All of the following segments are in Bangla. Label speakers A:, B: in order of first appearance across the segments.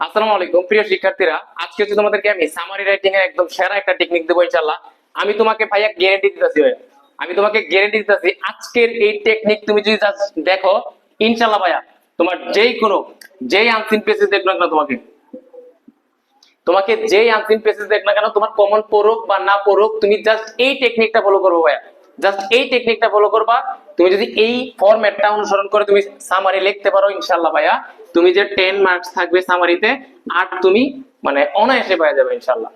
A: আসসালামু আলাইকুম, প্রিয় শিক্ষার্থীরা। আজকে হচ্ছে তোমাদেরকে আমি সামারি রাইটিং এর একদম সেরা একটা টেকনিক দেবো, ইনশাআল্লাহ। আমি তোমাকে ভাইয়া গ্যারান্টি দিতেছি ভাইয়া। আমি তোমাকে গ্যারান্টি দিতেছি, আজকের এই টেকনিক তুমি যদি দেখো, ইনশাআল্লাহ ভাইয়া, তোমার যেই কোনো, যেই আনসিন পেসেজ দেখবে না তোমাকে তোমাকে যেই আনসিন পেসেজ দেখ না কেন, তোমার কমন পড়ুক বা না পড়ুক, তুমি জাস্ট এই টেকনিকটা ফলো করব ভাইয়া। জাস্ট এই টেকনিকটা ফলো করবা, তুমি যদি এই ফরম্যাটটা অনুসরণ করে তুমি সামারি লিখতে পারো, ইনশাআল্লাহ ভাইয়া। তুমি যে টেন মার্কস থাকবে সামারিতে আট তুমি মানে অনায়াসে পেয়ে যাবে ইনশাআল্লাহ।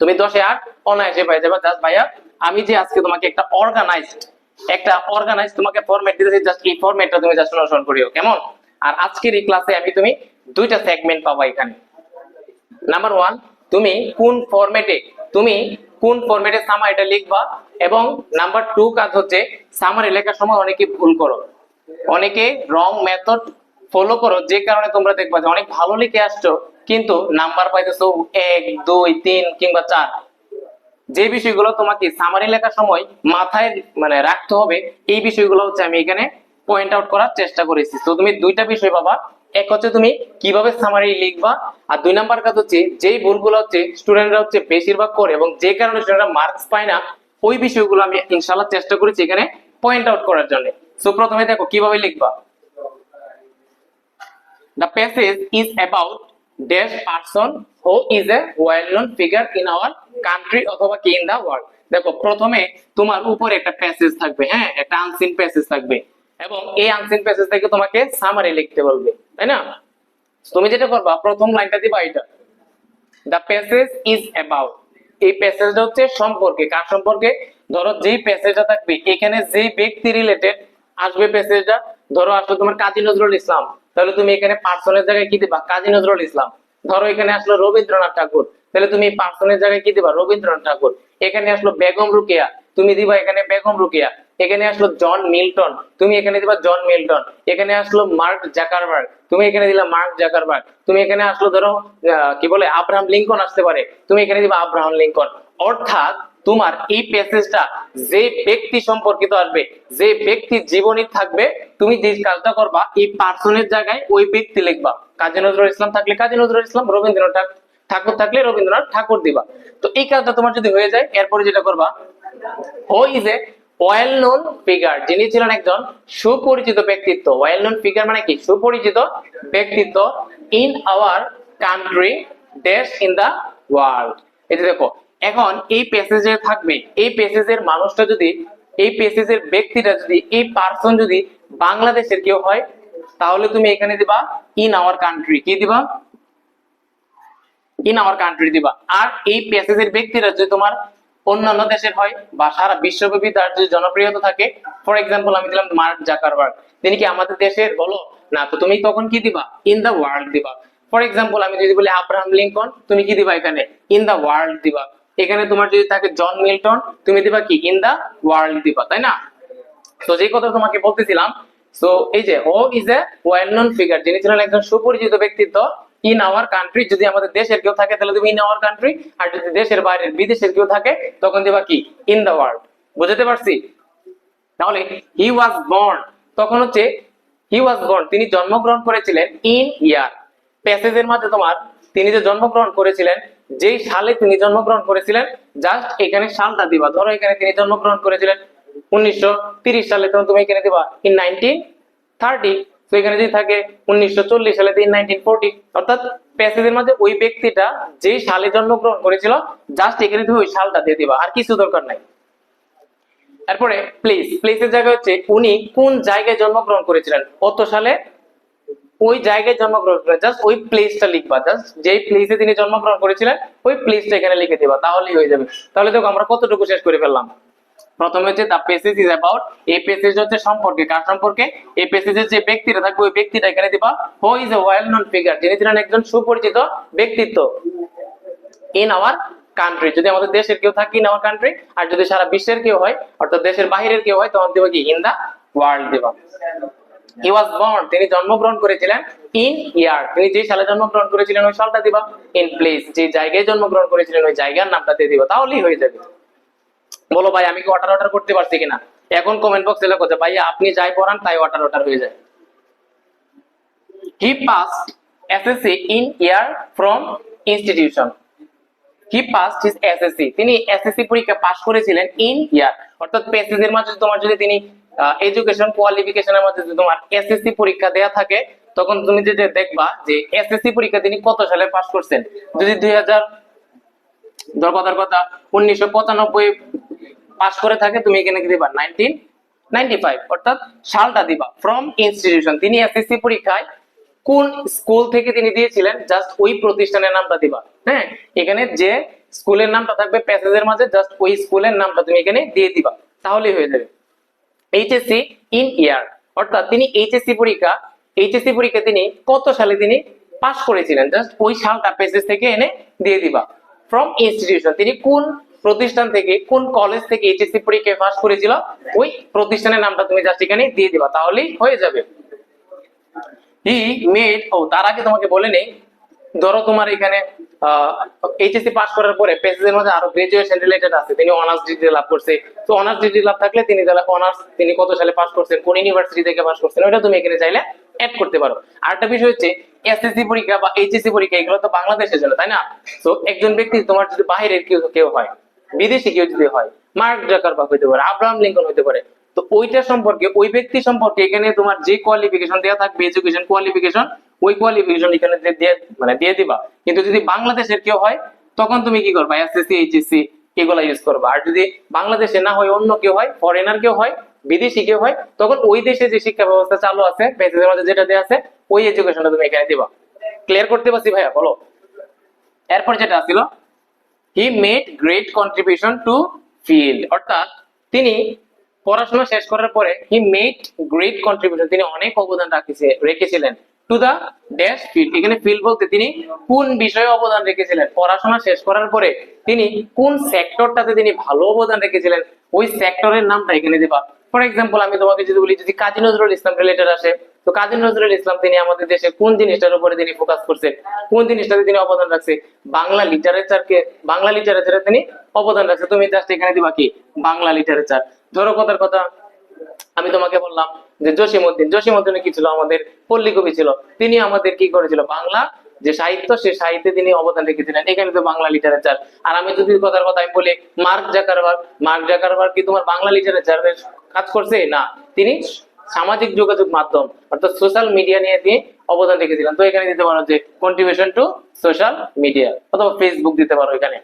A: তুমি দশে আট অনায়াসে পেয়ে যাবে। জাস্ট ভাইয়া, আমি যে আজকে তোমাকে একটা অর্গানাইজড একটা অর্গানাইজ তোমাকে ফরম্যাট দিতেছি জাস্ট এই ফরম্যাটটা তুমি জাস্ট অনুসরণ করিও, কেমন? আর আজকের এই ক্লাসে আমি তুমি দুইটা সেগমেন্ট পাবা এখানে। নাম্বার ওয়ান তুমি কোন ফরম্যাটে তুমি কোন ফরম্যাটে সামারিটা লিখবা এবং নাম্বার টু কাজ হচ্ছে সামারি লেখার সময় অনেকে ভুল করো। অনেকে রং মেথড ফলো করো, যে কারণে তোমরা দেখবা যে অনেক ভালো লিখে আসছো, কিন্তু নাম্বার পাইতেছো এক, দুই, তিন কিংবা চার। যে বিষয়গুলো তোমাকে সামারি লেখার সময় মাথায় মানে রাখতে হবে, এই বিষয়গুলো হচ্ছে আমি এখানে পয়েন্ট আউট করার চেষ্টা করেছি। তো তুমি দুইটা বিষয় পাবা। এক হচ্ছে তুমি কীভাবে সামারি লিখবা, আর দুই নাম্বার কাজ হচ্ছে যেই ভুলগুলো হচ্ছে স্টুডেন্টরা হচ্ছে বেশিরভাগ করে এবং যে কারণে স্টুডেন্টরা মার্কস পায় না, ওই বিষয়গুলো আমি ইনশাল্লাহ চেষ্টা করেছি এখানে পয়েন্ট আউট করার জন্য। সো প্রথমে দেখো কীভাবে লিখবা। The passage is about dash person who is a well-known figure in our country অথবা কি in the world. দেখো, প্রথমে তোমার উপরে একটা প্যাসেজ থাকবে হ্যাঁ? একটা আনসিন প্যাসেজ থাকবে। এবং এই আনসিন প্যাসেজ থেকে তোমাকে সামারি লিখতে বলবে, তাই না? তুমি যেটা করবা, প্রথম লাইনটা দিবা এটা দ্য প্যাসেজ ইজ অ্যাবাউট এই প্যাসেজটা হচ্ছে সম্পর্কে, কার সম্পর্কে? ধরো, যেই প্যাসেজটা থাকবে, এখানে যে ব্যক্তি রিলেটেড আসবে প্যাসেজটা ধরো, আসলো তোমার কাজী নজরুল ইসলাম। তাহলে তুমি এখানে পার্সনের জায়গায় কি দিবা? কাজী নজরুল ইসলাম। ধরো এখানে আসলো রবীন্দ্রনাথ ঠাকুর। তাহলে তুমি পার্সনের জায়গায় কি দিবা? রবীন্দ্রনাথ ঠাকুর। এখানে আসলো বেগম রুকিয়া। তুমি দিবা এখানে বেগম রুকিয়া। এখানে আসলো জন মিল্টন। তুমি এখানে দিবা জন মিল্টন। এখানে আসলো মার্ক জাকারবার্গ। তুমি এখানে দিলা মার্ক জাকারবার্গ। তুমি এখানে আসলো ধরো কি বলে, আব্রাহাম লিঙ্কন আসতে পারে। তুমি এখানে দিবা আব্রাহাম লিঙ্কন। অর্থাৎ তোমার এই প্যাসেজটা যে ব্যক্তি সম্পর্কিত আসবে, যে ব্যক্তির জীবনী থাকবে, তুমি যে কাজটা করবা, এই পার্সনের জায়গায় ওই ব্যক্তি লিখবা। কাজী নজরুল ইসলাম থাকলে কাজী নজরুল ইসলাম, রবীন্দ্রনাথ ঠাকুর থাকলে রবীন্দ্রনাথ ঠাকুর দিবা। তো এই কাজটা তোমার যদি হয়ে যায়, এরপরে যেটা করবা is a well known figure যিনি ছিলেন একজন সুপরিচিত ব্যক্তিত্ব। ওয়েল নোন ফিগার মানে কি? সুপরিচিত ব্যক্তিত্ব ইন আওয়ার কান্ট্রি দেশ ইন দা ওয়ার্ল্ড এই যে দেখো এখন এই প্যাসেজে থাকবে। এই প্যাসেজের মানুষটা যদি, এই প্যাসেজের ব্যক্তিটা যদি, এই পার্সন যদি বাংলাদেশের কেউ হয়, তাহলে তুমি এখানে দিবা ইন আওয়ার কান্ট্রি কি দিবা? ইন আওয়ার কান্ট্রি দিবা। আর এই প্যাসেজের ব্যক্তিরা যদি তোমার অন্যান্য দেশের হয় বা সারা বিশ্বব্যাপী তার যদি জনপ্রিয়তা থাকে ফর এক্সাম্পল আমি দিলাম মার্ক জাকারবার্গ। তিনি কি আমাদের দেশের বলো? না, তো তুমি তখন কি দিবা? ইন দা ওয়ার্ল্ড দিবা। ফর এক্সাম্পল আমি যদি বলি আব্রাহাম লিঙ্কন, তুমি কি দিবা এখানে? ইন দা ওয়ার্ল্ড দিবা। এখানে তোমার যদি থাকে জন মিল্টন, তুমি দিবা কি? ইন দা ওয়ার্ল্ড দিবা, তাই না? তো যে কথা তোমাকে বলতেছিলাম সো এই যে ও is a well known figure যিনি ছিলেন একজন সুপরিচিত ব্যক্তিত্ব ইন আওয়ার কান্ট্রি যদি আমাদের দেশের কেউ থাকে, তাহলে তুমি ইন আওয়ার কান্ট্রি আর যদি দেশের বাইরের বিদেশের কেউ থাকে, তখন দিবা কি? ইন দা ওয়ার্ল্ড বুঝতে পারছি? তাহলে হি ওয়াজ বর্ন তখন হচ্ছে হি ওয়াজ বর্ন তিনি জন্মগ্রহণ করেছিলেন ইন ইয়ার প্যাসেজের মাঝে তোমার, তিনি যে জন্মগ্রহণ করেছিলেন যেই সালে তিনি জন্মগ্রহণ করেছিলেন জাস্ট এখানে সালটা দিবা। ধরো এখানে তিনি জন্মগ্রহণ করেছিলেন উনিশশো সালে তখন তুমি এখানে দিবা ইন নাইনটিন থার্টি তো এখানে যদি থাকে উনিশশো চল্লিশ সালে ইন নাইনটিন ফোরটি অর্থাৎ প্যাসেজের মাঝে ওই ব্যক্তিটা যেই সালে জন্মগ্রহণ করেছিল জাস্ট এখানে তুমি ওই সালটা দিয়ে দিবা, আর কিছু দরকার নাই। তারপরে প্লেস প্লেসের জায়গা হচ্ছে উনি কোন জায়গায় জন্মগ্রহণ করেছিলেন, কত সালে? ওই জায়গায় জন্মগ্রহণ করেন জাস্ট ওই প্লেসটা লিখবা জাস্ট যেই প্লেসে তিনি জন্মগ্রহণ করেছিলেন, ওই প্লেসটা এখানে লিখে দিবা, তাহলেই হয়ে যাবে। তাহলে দেখো আমরা কতটুকু শেষ করে ফেললাম। প্রথমে হচ্ছে দ্য পেসেজ ইজ অ্যাবাউট এই পেসেজ হচ্ছে সম্পর্কে, কার সম্পর্কে? এই পেসেজের যে ব্যক্তিটা থাকবে, ওই ব্যক্তিটা এখানে দিবা who is a well known figure যিনি ছিলেন একজন সুপরিচিত ব্যক্তিত্ব ইন আওয়ার কান্ট্রি যদি আমাদের দেশের কেউ থাকে ইন আওয়ার কান্ট্রি আর যদি সারা বিশ্বের কেউ হয়, অর্থাৎ দেশের বাহিরের কেউ হয়, তখন দেবো কি? ইন দা ওয়ার্ল্ড দেবা। হি ওয়াজ বর্ন তিনি জন্মগ্রহণ করেছিলেন ইন ইয়ার তিনি যে সালে জন্মগ্রহণ করেছিলেন, ওই সালটা দিবা ইন প্লেস যে জায়গায় জন্মগ্রহণ করেছিলেন, ওই জায়গার নামটা দিয়ে দিবা। তাহলেই হয়ে যাবে। বলো ভাই, আমি কি অর্ডার অর্ডার করতে পারছি কিনা? এখন কমেন্ট বক্সে লেখো যে ভাই আপনি যাই পড়ান, তাই অর্ডার অর্ডার হয়ে যায়। He pass SSC in year from institution he his SSC তিনি এসএসসি পরীক্ষা পাস করেছিলেন ইন ইয়ার অর্থাৎ মাঝে তোমার যদি তিনি এডুকেশন কোয়ালিফিকেশনের মধ্যে যদি তোমার এসএসসি পরীক্ষা দেয়া থাকে, তখন তুমি যদি দেখবা যে এসএসসি পরীক্ষা তিনি কত সালে পাস করছেন? যদি দুই হাজার, ধর কথার কথা, উনিশশো পঁচানব্বই পাস করে থাকে, তুমি এখানে কি দিবা? নাইনটিন নাইনটি ফাইভ অর্থাৎ সালটা দিবা ফ্রম ইনস্টিটিউশন তিনি এসএসসি পরীক্ষায় কোন স্কুল থেকে তিনি দিয়েছিলেন? জাস্ট ওই প্রতিষ্ঠানের নামটা দিবা। হ্যাঁ? এখানে যে স্কুলের নামটা থাকবে প্যাসেজের মাঝে জাস্ট ওই স্কুলের নামটা তুমি এখানে দিয়ে দিবা। তাহলেই হয়ে যাবে। এইচএসসি ইন ইয়ার অর্থাৎ তিনি এইচএসসি পরীক্ষা এইচএসসি পরীক্ষা তিনি কত সালে তিনি পাস করেছিলেন? জাস্ট ওই সালটা পেসেজ থেকে এনে দিয়ে দিবা। ফ্রম ইনস্টিটিউশন তিনি কোন প্রতিষ্ঠান থেকে, কোন কলেজ থেকে এইচএসসি পরীক্ষায় পাস করেছিল? ওই প্রতিষ্ঠানের নামটা তুমি জাস্ট এখানে দিয়ে দিবা, তাহলেই হয়ে যাবে। হি মেড ও, তার আগে তোমাকে বলে নেই ধরো তোমার এখানে করার পরে মধ্যে আরও গ্রাজুয়েশন রিলেটেড আছে, তিনি অনার্স ডিগ্রি লাভ করছে। তো অনার্স ডিগ্রি লাভ থাকলে তিনি তাহলে অনার্স তিনি কত সালে করছেন, কোন ইউনিভার্সিটি থেকে করছেন তুমি এখানে চাইলে অ্যাড করতে পারো। আরেকটা বিষয় হচ্ছে এসএসসি পরীক্ষা বা এইচএসসি পরীক্ষা, এগুলো তো বাংলাদেশের জন্য তাই না? তো একজন ব্যক্তি তোমার যদি বাইরের কেউ কেউ হয়, বিদেশি কেউ যদি হয়, মার্ক জাকারবার্গ হইতে পারে, আব্রাহাম লিঙ্কন হইতে পারে তো ওইটা সম্পর্কে, ওই ব্যক্তি সম্পর্কে এখানে তোমার যে কোয়ালিফিকেশন দেওয়া থাকবে এডুকেশন কোয়ালিফিকেশন ওই কোয়ালিফিকেশন এখানে দিয়ে- দিয়ে মানে দিয়ে দিবা। কিন্তু যদি বাংলাদেশের কেউ হয়, তখন তুমি কি করবা? এসএসসি এইচএসসি এগুলা ইউজ করবা। আর যদি বাংলাদেশে না হয়, অন্য কেউ হয় ফরেনার কেউ হয়, বিদেশি কেউ হয়, তখন ওই দেশে যে শিক্ষা ব্যবস্থা চালু আছে পেজের মধ্যে যেটা দেওয়া আছে, ওই এডুকেশনটা তুমি এখানে দিবা। ক্লিয়ার করতে পারছি ভাইয়া? বলো। এরপর যেটা ছিল he made great contribution to field অর্থাৎ তিনি পড়াশোনা শেষ করার পরে হি মেড গ্রেট কন্ট্রিবিউশন তিনি অনেক অবদান রাখেছে, রেখেছিলেন। টু দা ড্যাশ ফিল্ড এখানে ফিল্ড বলতে তিনি কোন বিষয়ে অবদান রেখেছিলেন? পড়াশোনা শেষ করার পরে তিনি কোন সেক্টরটাতে তিনি ভালো অবদান রেখেছিলেন? ওই সেক্টরের নামটা এখানে দিবা। ফর এক্সাম্পল আমি তোমাকে যদি বলি, যদি কাজী নজরুল ইসলাম রিলেটেড আসে, তো কাজী নজরুল ইসলাম তিনি আমাদের দেশে কোন জিনিসটার উপরে তিনি ফোকাস করছে কোন জিনিসটাতে তিনি অবদান রাখছে? বাংলা লিটারেচারকে বাংলা লিটারেচারে তিনি অবদান রাখছে। তুমি জাস্ট এখানে দিবা কি? বাংলা লিটারেচার ধরো কথার কথা, আমি তোমাকে বললাম যে জসিমউদ্দিন জসিমউদ্দিন কি ছিল? আমাদের পল্লী কবি ছিল। তিনি আমাদের কি করেছিল? বাংলা যে সাহিত্য, সে সাহিত্যে তিনি অবদান রেখেছিলেন। এখানে তো বাংলা লিটারেচার আর আমি যদি কথার কথা আমি বলি, মার্ক জাকারবার মার্ক জাকারবার কি তোমার বাংলা লিটারেচারের কাজ করছে? না। তিনি সামাজিক যোগাযোগ মাধ্যম, অর্থাৎ সোশ্যাল মিডিয়া নিয়ে দিয়ে অবদান রেখেছিলেন। তো এখানে দিতে পারো যে কন্ট্রিবিউশন টু সোশ্যাল মিডিয়া অথবা ফেসবুক দিতে পারো এখানে।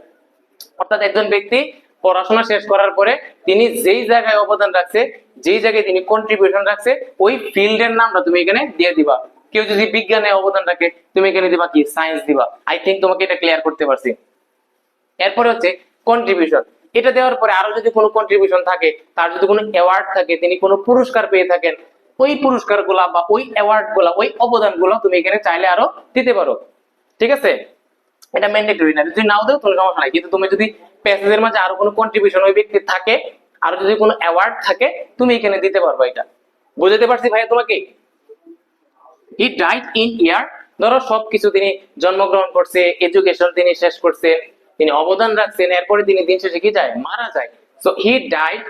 A: অর্থাৎ একজন ব্যক্তি পড়াশোনা শেষ করার পরে তিনি যেই জায়গায় অবদান রাখছে, যেই জায়গায় তিনি কন্ট্রিবিউশন রাখছে, ওই ফিল্ডের নামটা তুমি এখানে দিয়ে দিবা। কেউ যদি বিজ্ঞানে অবদান রাখে, তুমি এখানে দিবা কি? সায়েন্স দিবা। আই থিঙ্ক তোমাকে এটা ক্লিয়ার করতে পারছি। এরপরে হচ্ছে কন্ট্রিবিউশন এটা দেওয়ার পরে আরও যদি কোনো কন্ট্রিবিউশন থাকে, তার যদি কোনো অ্যাওয়ার্ড থাকে, তিনি কোনো পুরস্কার পেয়ে থাকেন, ওই পুরস্কারগুলা বা ওই অ্যাওয়ার্ডগুলা ওই অবদানগুলো তুমি এখানে চাইলে আরও দিতে পারো। ঠিক আছে? এটা ম্যান্ডেটরি না। যদি নাও দেও, কোনো সমস্যা নাই। কিন্তু তুমি যদি প্যাসেজের মাঝে আরও কোনো কন্ট্রিবিউশন ওই ব্যক্তির থাকে, আর যদি কোনো অ্যাওয়ার্ড থাকে, তুমি এখানে দিতে পারবে এটা। বুঝতে পারছি ভাইয়া তোমাকে? হি ডাইড ইন ইয়ার ধরো সবকিছু তিনি জন্মগ্রহণ করছে এডুকেশন তিনি শেষ করছে, তিনি অবদান রাখছেন, এরপরে তিনি দিন শেষে কি যায়? মারা যায়। So he died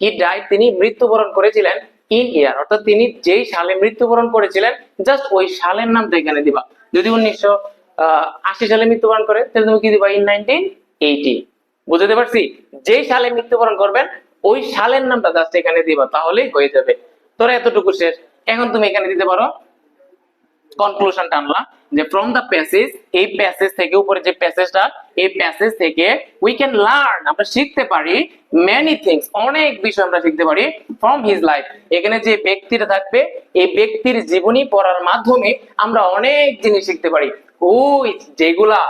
A: he died তিনি মৃত্যুবরণ করেছিলেন ইন ইয়ার অর্থাৎ তিনি যেই সালে মৃত্যুবরণ করেছিলেন জাস্ট ওই সালের নামটা এখানে দিবা। যদি উনিশশো আশি সালে মৃত্যুবরণ করে, তাহলে তুমি কি দিবা? In nineteen eighty. বুঝতে পারছি? যেই সালে মৃত্যুবরণ করবেন, ওই সালের নামটা জাস্ট এখানে দিবা, তাহলেই হয়ে যাবে। তোরা এতটুকু শেষ। এখন তুমি এখানে দিতে পারো। কনক্লুশন টানলা যে ফ্রম দ্য প্যাসেজ এই প্যাসেজ থেকে উপরে যে প্যাসেজটা এই প্যাসেজ থেকে উই ক্যান লার্ন আমরা শিখতে পারি মেনি থিংস অনেক বিষয় আমরা শিখতে পারি ফ্রম হিজ লাইফ এখানে যে ব্যক্তিটা থাকবে, এই ব্যক্তির জীবনী পড়ার মাধ্যমে আমরা অনেক জিনিস শিখতে পারি। ওই যেগুলা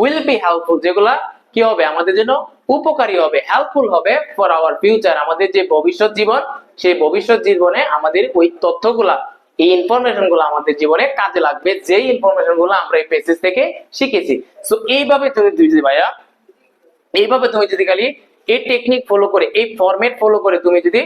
A: উইল বি হেল্পফুল যেগুলা কি হবে? আমাদের জন্য উপকারী হবে হেল্পফুল হবে ফর আওয়ার ফিউচার আমাদের যে ভবিষ্যৎ জীবন, সেই ভবিষ্যৎ জীবনে আমাদের ওই তথ্যগুলা, এই ইনফরমেশনগুলো আমাদের জীবনে কাজে লাগবে। যে ইনফরমেশনগুলো আমরা এই পেসেজ থেকে শিখেছি। সো এইভাবে তুমি যদি ভাইয়া, এইভাবে তুমি যদি খালি এই টেকনিক ফলো করে, এই ফরম্যাট ফলো করে তুমি যদি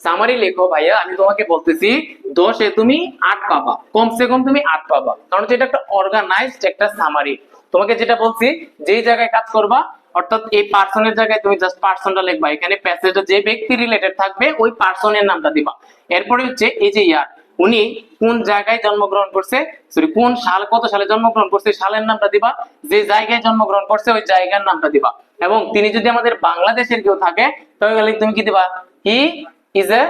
A: সামারি লেখো, ভাইয়া, আমি তোমাকে বলতেছি, দশে তুমি আট পাবা, কমসে কম তুমি আট পাবা। কারণ এটা একটা অর্গানাইজড একটা সামারি তোমাকে যেটা বলছি, যেই জায়গায় কাজ করবা, অর্থাৎ এই পার্সনের জায়গায় তুমি জাস্ট পার্সনটা লিখবা। এখানে প্যাসেজটা যে ব্যক্তি রিলেটেড থাকবে, ওই পার্সনের নামটা দিবা। এরপরে হচ্ছে এই যে ইয়ার, উনি কোন জায়গায় জন্মগ্রহণ করছে সরি কোন সাল, কত সালে জন্মগ্রহণ করছে সালের নামটা দিবা, যে জায়গায় জন্মগ্রহণ করছে, ওই জায়গার নামটা দিবা। এবং তিনি যদি আমাদের বাংলাদেশের কেউ থাকে, তাহলে তুমি কি দিবা? He is a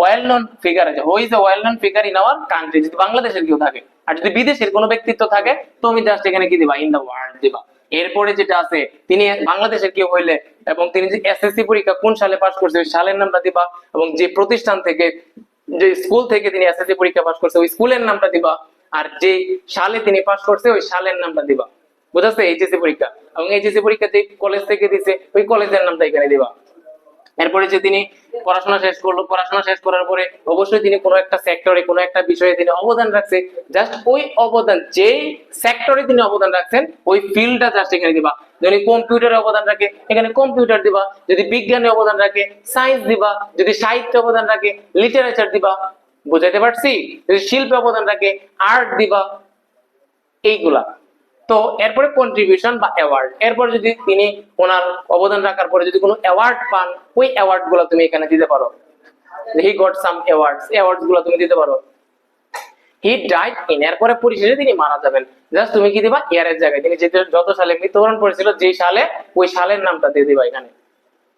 A: well known figure আছে who is a well known figure in our country যদি বাংলাদেশের কেউ থাকে। আর যদি বিদেশের কোনো ব্যক্তিত্ব থাকে, তুমি জাস্ট এখানে কি দিবা? ইন দ্য ওয়ার্ল্ড দিবা। এরপরে যেটা আছে, তিনি বাংলাদেশের কেউ হইলে এবং তিনি যে এসএসসি পরীক্ষা কোন সালে পাস করছে, ওই সালের নামটা দিবা এবং যে প্রতিষ্ঠান থেকে, যে স্কুল থেকে তিনি এসএসসি পরীক্ষা পাস করছে, ওই স্কুলের নামটা দিবা আর যে সালে তিনি পাস করছে, ওই সালের নামটা দিবা। বুঝাচ্ছে? এইচএসসি পরীক্ষা। এবং এইচএসসি পরীক্ষা যে কলেজ থেকে দিছে, ওই কলেজের নামটা এখানে দিবা। এরপরে যে তিনি পড়াশোনা শেষ করল, পড়াশোনা শেষ করার পরে অবশ্যই তিনি কোনো একটা সেক্টরে কোনো একটা বিষয়ে তিনি অবদান রাখছে। জাস্ট ওই অবদান, যেই সেক্টরে তিনি অবদান রাখছেন, ওই ফিল্ডটা জাস্ট এখানে দিবা। যদি কম্পিউটারে অবদান রাখে, এখানে কম্পিউটার দিবা। যদি বিজ্ঞানে অবদান রাখে সায়েন্স দিবা। যদি সাহিত্যে অবদান রাখে লিটারেচার দিবা। বুঝাইতে পারছি? যদি শিল্পে অবদান রাখে আর্ট দিবা। এইগুলা। তো এরপরে কন্ট্রিবিউশন বা অ্যাওয়ার্ড এরপর যদি তিনি ওনার অবদান রাখার পরে যদি কোনো অ্যাওয়ার্ড পান, ওই অ্যাওয়ার্ডগুলো তুমি এখানে দিতে পারো। হি গট সাম অ্যাওয়ার্ডস অ্যাওয়ার্ডসগুলো তুমি দিতে পারো। হি ডাইড ইন এরপরে পরিশেষে তিনি মারা যাবেন। জাস্ট তুমি কি দিবা? ইয়ারের জায়গায়। তিনি যেতে যত সালে মৃত্যুবরণ করেছিল যে সালে, ওই সালের নামটা দিয়ে দিবা এখানে।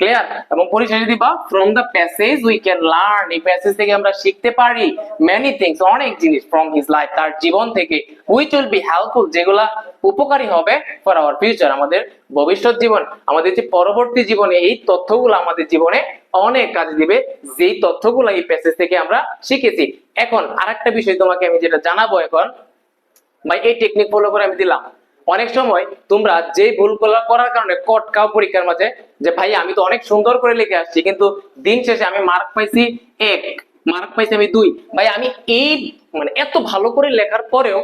A: ক্লিয়ার এবং পরিশেষে দিবা from the passage we can learn এই প্যাসেজ থেকে আমরা শিখতে পারি মেনি থিংস অনেক জিনিস ফ্রম হিজ লাইফ তার জীবন থেকে। উইচ উইল বি হেল্পফুল যেগুলা উপকারী হবে ফর আওয়ার ফিউচার আমাদের ভবিষ্যৎ জীবন, আমাদের যে পরবর্তী জীবনে এই তথ্যগুলো আমাদের জীবনে অনেক কাজে দিবে, যেই তথ্যগুলো এই প্যাসেজ থেকে আমরা শিখেছি। এখন আরেকটা বিষয় তোমাকে আমি যেটা জানাব এখন ভাই এই টেকনিক ফলো করে আমি দিলাম। অনেক সময় তোমরা যে ভুলগুলো করার কারণে কটকাও পরীক্ষার মাঝে যে, ভাই, আমি তো অনেক সুন্দর করে লিখে আসছি, কিন্তু দিন শেষে আমি মার্ক পাইছি এক মার্ক পাইছি আমি দুই। ভাই, আমি এই মানে এত ভালো করে লেখার পরেও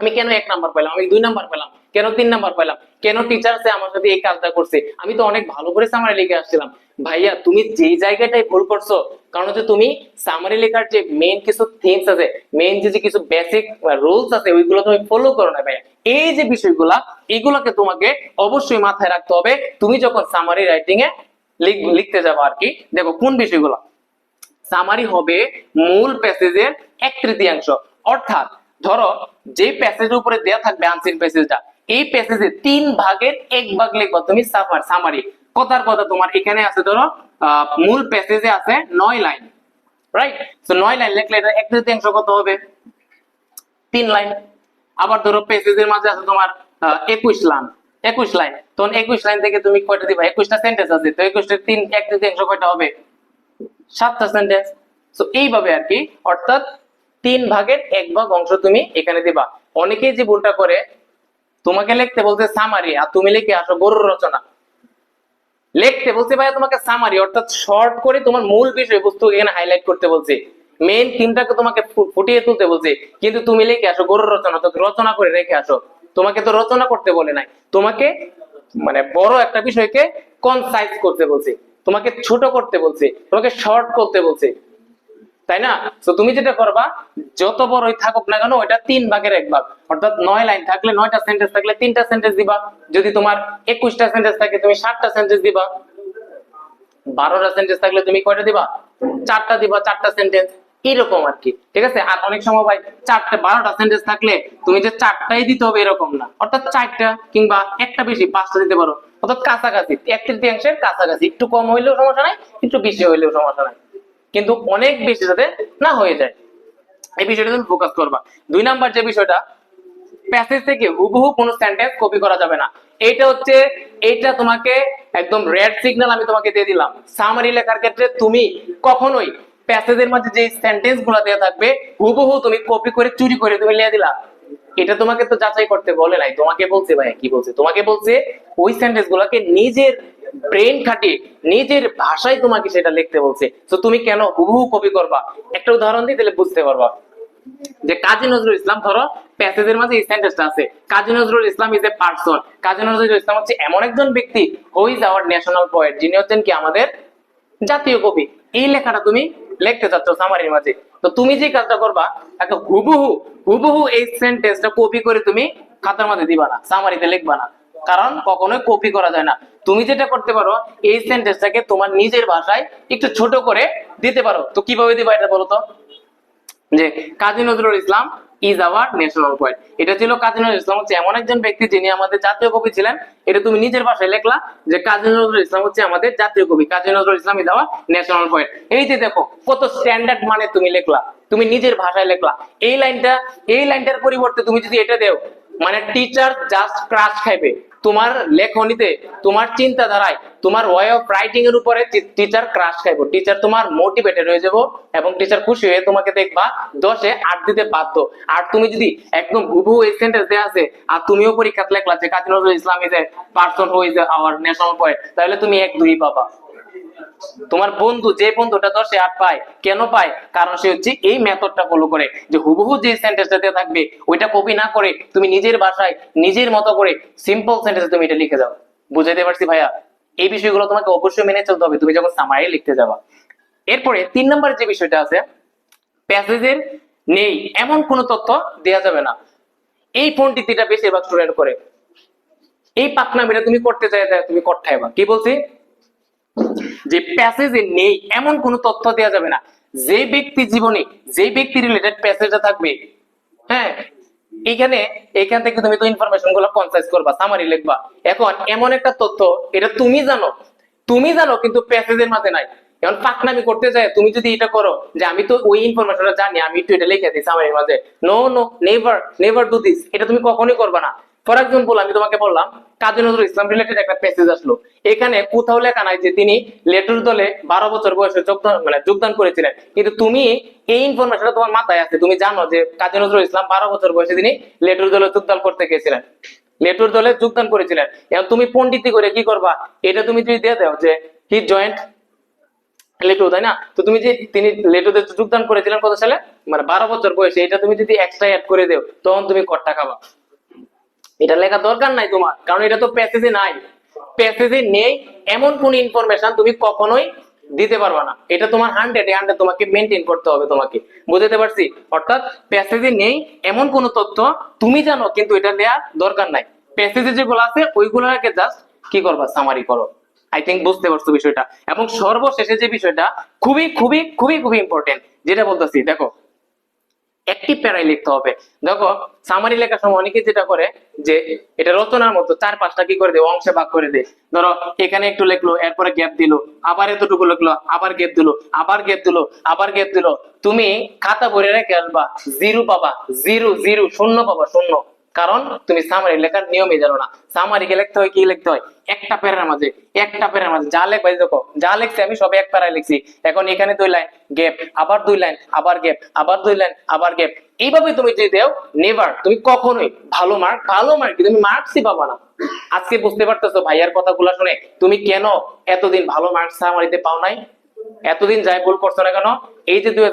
A: আমি কেন এক নাম্বার পেলাম আমি দুই নাম্বার পেলাম কেন তিন নাম্বার পেলাম কেন টিচার আমার সাথে এই কাজটা করছে? আমি তো অনেক ভালো করে সামারি লিখে আসছিলাম। ভাইয়া, তুমি যেই জায়গাটাই ভুল করছ কারণ হচ্ছে তুমি সামারি লেখার যে মেইন কিছু থিংস আছে মেইন যে কিছু বেসিক রুলস আছে, ওইগুলো তুমি ফলো করো না ভাইয়া। এই যে বিষয়গুলা, এগুলোকে তোমাকে অবশ্যই মাথায় রাখতে হবে। তুমি যখন সামারি রাইটিং এ লিখতে যাব আর কি, দেখো কোন বিষয়গুলো। সামারি হবে মূল প্যাসেজের এক তৃতীয়াংশ। অর্থাৎ, ধরো, যে প্যাসেজের উপরে দেয়া থাকবে আনসিন প্যাসেজটা এই প্যাসেজে তিন ভাগের এক ভাগ লিখবা তুমি সামার কথার কথা তোমার এখানে আছে ধরো মূল প্যাসেজে আছে নয় লাইন রাইট তো নয় লাইন লিখলে এটা এক তৃতীয়াংশ কত হবে? তিন লাইন আবার ধরো পেজের মাঝে আছে তোমার একুশ লাইন একুশ লাইন তখন একুশ লাইন থেকে তুমি কয়টা দিবা? একুশটা সেন্টেন্স আছে। তো একুশটা তিন, এক তৃতীয়াংশ কয়টা হবে? সাতটা সেন্টেন্স তো এইভাবে আর কি, অর্থাৎ তিন ভাগের এক ভাগ অংশ তুমি এখানে দিবা। অনেকেই যে ভুলটা করে, তোমাকে লিখতে বলতে সামারি আর তুমি লিখে আসো গরুর রচনা। লিখতে বলছে, ভাইয়া, তোমাকে সামারি অর্থাৎ শর্ট করে তোমার মূল বিষয়বস্তু এখানে হাইলাইট করতে বলছে। মেইন থিমটাকে তোমাকে ফুটিয়ে তুলতে বলছে। কিন্তু তুমি লিখে আসো গরুর রচনা তো রচনা করে রেখে আসো। তোমাকে তো রচনা করতে বলে নাই। তোমাকে মানে বড় একটা বিষয়কে কনসাইজ করতে বলছে। তোমাকে ছোট করতে বলছে। তোমাকে শর্ট করতে বলছে। তাই না? তো তুমি যেটা করবা, যত বড়ই থাকুক না কেন, ওইটা তিন ভাগের এক ভাগ। অর্থাৎ নয় লাইন থাকলে নয়টা সেন্টেন্স থাকলে তিনটা সেন্টেন্স দিবা। যদি তোমার একুশটা সেন্টেন্স থাকে, তুমি সাতটা সেন্টেন্স দিবা। বারোটা সেন্টেন্স থাকলে তুমি কয়টা দিবা? চারটা দিবা, চারটা সেন্টেন্স এরকম আর কি, ঠিক আছে? আর অনেক সময় ভাই, চারটে, বারোটা সেন্টেন্স থাকলে তুমি যে চারটাই দিতে হবে এরকম না। অর্থাৎ চারটা কিংবা একটা বেশি, পাঁচটা দিতে পারো। অর্থাৎ কাছাকাছি এক তৃতীয়াংশের কাছাকাছি। একটু কম হইলেও সমস্যা নাই, একটু বেশি হইলেও সমস্যা নাই। কিন্তু অনেক বেশি যাতে না হয়ে যায়। এই বিষয়টা তুমি ফোকাস করবা। দুই নাম্বার যে বিষয়টা প্যাসেজ থেকে হুবহু কোনো সেন্টেন্স কপি করা যাবে না। এইটা হচ্ছে, এইটা তোমাকে একদম রেড সিগন্যাল আমি তোমাকে দিয়ে দিলাম। সামারি লেখার ক্ষেত্রে তুমি কখনোই প্যাসেজের মধ্যে যে সেন্টেন্সগুলা দেওয়া থাকবে, হুবহু তুমি কপি করে, চুরি করে তুমি লিয়ে দিলা। এটা তোমাকে তো যাচাই করতে বলে নাই। তোমাকে বলছে ভাই কি বলছে? তোমাকে বলছে ওই সেন্টেন্স গুলাকে নিজের ব্রেন খাটিয়ে নিজের ভাষায় তোমাকে সেটা লিখতে বলছে। তো তুমি কেন হুবহু কপি করবা? একটা উদাহরণ দিয়ে দিলে বুঝতে পারবা। যে কাজী নজরুল ইসলাম, ধরো প্যাসেজের মাঝে এই সেন্টেন্সটা আছে। Kazi Nazrul Islam is a person Kazi Nazrul Islam হচ্ছে এমন একজন ব্যক্তি who is our national poet যিনি হচ্ছেন কি আমাদের জাতীয় কবি। এই লেখাটা তুমি লিখতে চাচ্ছ সামারির মাঝে। তো তুমি যে কাজটা করবা, একটা হুবহু হুবহু এই সেন্টেন্সটা কপি করে তুমি খাতার মাঝে দিবা না সামারিতে লিখবা না। কারণ কখনোই কপি করা যায় না। তুমি যেটা করতে পারো, এই সেন্টেন্সটাকে তোমার নিজের ভাষায় একটু ছোট করে দিতে পারো। তো কীভাবে দিবা এটা বলো তো? যে Kazi Nazrul Islam is our national point এটা ছিল কাজী নজরুল ইসলাম হচ্ছে এমন একজন ব্যক্তি যিনি আমাদের জাতীয় কবি ছিলেন। এটা তুমি নিজের ভাষায় লেখলা যে কাজী নজরুল ইসলাম হচ্ছে আমাদের জাতীয় কবি। Kazi Nazrul Islam is our national point এই যে দেখো, কত স্ট্যান্ডার্ড মানে তুমি লেখলা, তুমি নিজের ভাষায় লেখলা। এই লাইনটা এই লাইনটার পরিবর্তে তুমি যদি এটা দেও মানে টিচার জাস্ট ক্রাশ খাইবে। তোমার লেখনীতে, তোমার চিন্তাধারায়, তোমার ওয়ে অফ রাইটিং এর উপরে টিচার ক্রাশ খাইবো। টিচার তোমার মোটিভেটেড হয়ে যাব এবং টিচার খুশি হয়ে তোমাকে দেখবা দশে আট দিতে বাধ্য। আর তুমি যদি একদম হুবহু এই সেন্টেন্স দেওয়া আছে, আর তুমিও পরীক্ষা লেখলা যে, Kazi Nazrul Islam is a person who is our national point তাহলে তুমি এক দুই পাবা। তোমার বন্ধু, যে বন্ধুটা দশে আট পায়, কেন পায়? কারণ সে হচ্ছে এই মেথডটা ফলো করে। যে হুবহু যে সেন্টেন্সটা দেওয়া থাকবে, ওইটা কপি না করে তুমি নিজের ভাষায়, নিজের মতো করে সিম্পল সেন্টেন্সে তুমি এটা লিখে যাও। বুঝাইতে পারছি ভাইয়া? এই বিষয়গুলো তোমাকে অবশ্যই মেনে চলতে হবে। তুমি যখন সামারি লিখতে যাবা। এরপরে তিন নম্বর যে বিষয়টা আছে প্যাসেজের নেই, এমন কোনো তথ্য দেওয়া যাবে না। এই পণ্ডিতিটা বেশিরভাগ স্টুডেন্ট করে। এই পাকনামিটা তুমি করতে চাই তুমি করতে কি বলছি? যে প্যাসেজে নেই, এমন কোনো তথ্য দেওয়া যাবে না। যে ব্যক্তি জীবনে, যে ব্যক্তি রিলেটেড প্যাসেজটা থাকবে হ্যাঁ এখানে, এখান থেকে তুমি তো ইনফরমেশনগুলো কনসাইজ করবা সামারি লিখবা। এখন, এমন একটা তথ্য, এটা তুমি জানো। তুমি জানো, কিন্তু প্যাসেজের মাঝে নাই। এখন পাকনামি করতে যায়, তুমি যদি এটা করো যে আমি তো ওই ইনফরমেশনটা জানি, আমি একটু এটা লিখে দিই সামারির মাঝে। No no never never do this এটা তুমি কখনোই করবে না। ফর এক্সাম্পল আমি তোমাকে বললাম, কাজী নজরুল ইসলাম রিলেটেড একটা প্যাসেজ আসলো। এখানে কোথাও লেখা নাই যে তিনি লেটুর দলে বারো বছর বয়সে মানে যোগদান করেছিলেন। কিন্তু তুমি এই ইনফরমেশনটা তোমার মাথায় আছে। তুমি জানো যে কাজী নজরুল ইসলাম বারো বছর বয়সে তিনি লেটুর দলে যোগদান করতে গিয়েছিলেন লেটুর দলে যোগদান করেছিলেন। এখন তুমি পণ্ডিতি করে কি করবা? এটা তুমি যদি দিয়ে দাও যে হি জয়েন্ট লেটু তাই না? তো তুমি যে তিনি লেটুতে যোগদান করেছিলেন কত সালে? মানে বারো বছর বয়সে। এটা তুমি যদি এক্সট্রা অ্যাড করে দেও, তখন তুমি কট্টা খাবা। এটা লেখা দরকার নাই তোমার, কারণ এটা তো প্যাসেজে নাই। প্যাসেজে নেই এমন কোন ইনফরমেশন তুমি কখনোই দিতে পারবা না। এটা তোমার হান্ড্রেড হান্ড্রেড তোমাকে মেনটেন করতে হবে তোমাকে। বুঝতে পারছি? অর্থাৎ প্যাসেজে নেই এমন কোন তথ্য তুমি জানো, কিন্তু এটা নেওয়ার দরকার নাই। প্যাসেজে যেগুলো আছে, ওইগুলোকে জাস্ট কি করবা? সামারি করো। আই থিঙ্ক বুঝতে পারছ বিষয়টা। এবং সর্বশেষে যে বিষয়টা, খুবই খুবই খুবই খুবই ইম্পর্টেন্ট যেটা বলতেছি, দেখো একটি প্যারাই লিখতে হবে। দেখো সামারি লেখার সময় অনেকে যেটা করে, যে এটা রচনার মতো, চার পাঁচটা কি করে দেয়? অংশে ভাগ করে দেয়। ধরো, এখানে একটু লিখলো, এরপরে গ্যাপ দিল, আবার এতটুকু লিখলো, আবার গ্যাপ দিল, আবার গ্যাপ দিল, আবার গ্যাপ দিল। তুমি খাতা ভরে রেখে আসবা জিরো পাবা জিরো জিরো শূন্য পাবা, শূন্য। কারণ তুমি সামারি লেখার নিয়মই জানো না। সামারিকে লিখতে হয়, কি লিখতে হয়? একটা প্যারার মাঝে, একটা প্যারার মাঝে। যা লেখবাই দেখো, যা লিখছি আমি সব এক প্যারায় লিখছি। এখন এখানে দুই লাইন গ্যাপ আবার দুই লাইন, আবার গ্যাপ আবার দুই লাইন, আবার গ্যাপ এইভাবে তুমি যদি দেও নেভার তুমি কখনোই ভালো মার্ক ভালো মার্ক তুমি মার্কসই পাবা না। আজকে বুঝতে পারতেছো ভাইয়ার কথাগুলো শুনে। তুমি কেন এতদিন ভালো মার্কস সামারিতে পাও নাই? এতদিন যাই ভুল করছ না কেন? এই যে দুই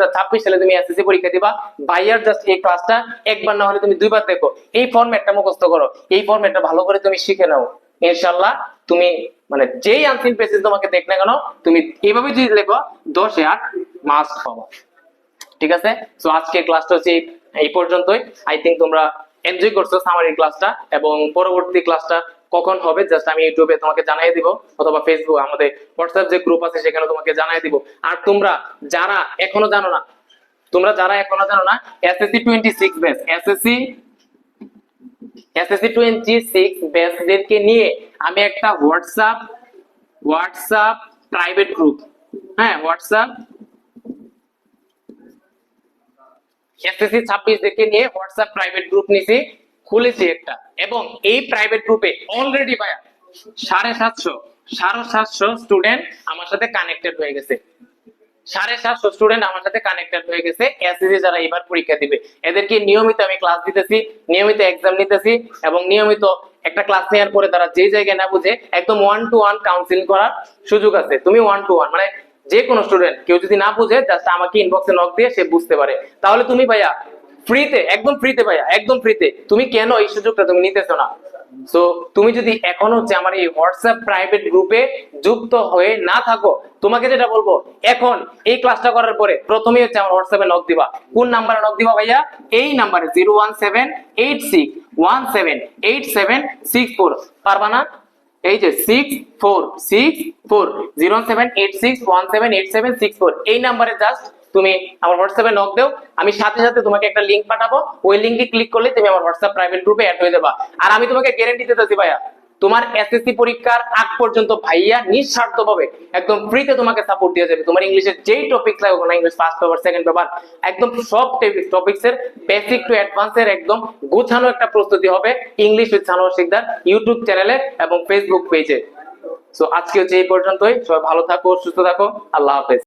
A: সালে তুমি এসএসসি পরীক্ষা দিবা ভাইয়ার জাস্ট এই ক্লাসটা একবার না হলে তুমি দুইবার দেখো। এই ফরম্যাটটা মুখস্থ করো। এই ফরম্যাটটা ভালো করে তুমি শিখে নাও। ইনশাল্লাহ তুমি মানে যেই আনসিন পেসেজ তোমাকে দেখ না কেন, তুমি এইভাবে যদি লেখো, দশে আট মাস পাবা। ঠিক আছে? সো আজকে ক্লাসটা হচ্ছে এই পর্যন্তই। আই থিঙ্ক তোমরা এনজয় করছ সামারি ক্লাসটা এবং পরবর্তী ক্লাসটা কখন হবে জাস্ট আমি ইউটিউবে তোমাকে জানিয়ে দিব, অথবা ফেসবুক আমাদের হোয়াটসঅ্যাপ যে গ্রুপ আছে সেখানে তোমাকে জানিয়ে দিব। আর তোমরা যারা এখনও জানো না, তোমরা যারা এখনও জানো না SSC twenty six batch SSC SSC twenty six ব্যাচদেরকে নিয়ে আমি একটা হোয়াটসঅ্যাপ হোয়াটসঅ্যাপ প্রাইভেট গ্রুপ হ্যাঁ হোয়াটসঅ্যাপ এসএসসি ছাব্বিশ দেখে নিয়ে হোয়াটসঅ্যাপ প্রাইভেট গ্রুপ নিয়েছি খুলেছি একটা। এবং এই প্রাইভেট গ্রুপে অলরেডি ভাইয়া সাড়ে সাতশো সাড়ে সাতশো স্টুডেন্ট আমার সাথে কানেক্টেড হয়ে গেছে। সাড়ে সাতশো স্টুডেন্ট আমার সাথে কানেক্টেড হয়ে গেছে এসএসসি যারা এবার পরীক্ষা দিবে। এদেরকে নিয়মিত আমি ক্লাস দিতেছি, নিয়মিত এক্সাম নিতেছি এবং নিয়মিত একটা ক্লাস নেওয়ার পরে তারা যে জায়গায় না বুঝে একদম ওয়ান টু ওয়ান কাউন্সিলিং করার সুযোগ আছে। তুমি ওয়ান টু ওয়ান মানে যে কোনো স্টুডেন্ট কেউ যদি না বুঝে জাস্ট আমাকে ইনবক্সে নক দিয়ে সে বুঝতে পারে। তাহলে তুমি ভাইয়া ফ্রিতে একদম ফ্রিতে ভাইয়া, একদম ফ্রিতে তুমি কেন এই সুযোগটা তুমি নিতেছো না? সো তুমি যদি এখন হচ্ছে আমার এই হোয়াটসঅ্যাপ প্রাইভেট গ্রুপে যুক্ত হয়ে না থাকো, তোমাকে যেটা বলব, এখন এই ক্লাসটা করার পরে প্রথমেই হচ্ছে আমার হোয়াটসঅ্যাপে নক দিবা। কোন নাম্বারে নক দিবা ভাইয়া? এই নাম্বারে zero one seven eight six one seven eight seven six four পারবা না? এই যে six four six four zero seven eight six one seven eight seven six four এই নাম্বারে জাস্ট তুমি আমার হোয়াটসঅ্যাপে নক দাও, আমি সাথে সাথে তোমাকে একটা লিংক পাঠাবো। ওই লিংকে ক্লিক করলে তুমি আমার হোয়াটসঅ্যাপ প্রাইভেট গ্রুপে অ্যাড হয়ে যাবা। আর আমি তোমাকে গ্যারান্টি দিতেছি ভাইয়া, তোমার এসএসসি পরীক্ষার আগ পর্যন্ত ভাইয়া নিঃস্বার্থ ভাবে একদম ফ্রিতে তোমাকে সাপোর্ট দিয়ে যাবে। তোমার ইংলিশের যেই টপিক লাগবে না English first paper second paper একদম সব টপিক্স এর বেসিক টু অ্যাডভান্স এর একদম গুছানো একটা প্রস্তুতি হবে English with Sanowar Sikdar YouTube চ্যানেলে এবং ফেসবুক পেজে সো আজকে হচ্ছে এই পর্যন্তই। সবাই ভালো থাকো, সুস্থ থাকো। আল্লাহ হাফেজ।